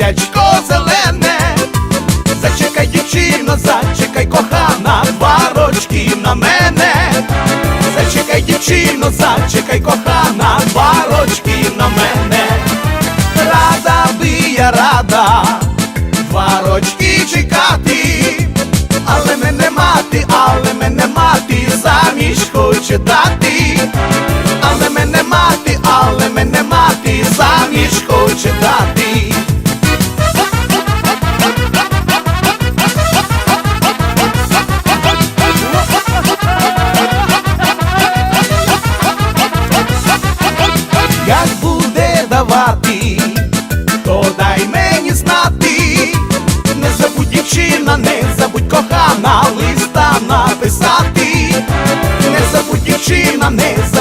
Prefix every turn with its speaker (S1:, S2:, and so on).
S1: містячко зелене, зачекай, дівчино, зачекай, кохана, два на мене, зачекай, дівчино, зачекай, кохана, два на мене, рада би я рада, два чекати, але мене мати, але мене мати, заміж хоче дати, але мене мати, але мене мати заміж хоче дати. Дівчина, не забудь кохана, листа написати, не забудь дівчина, не забудь.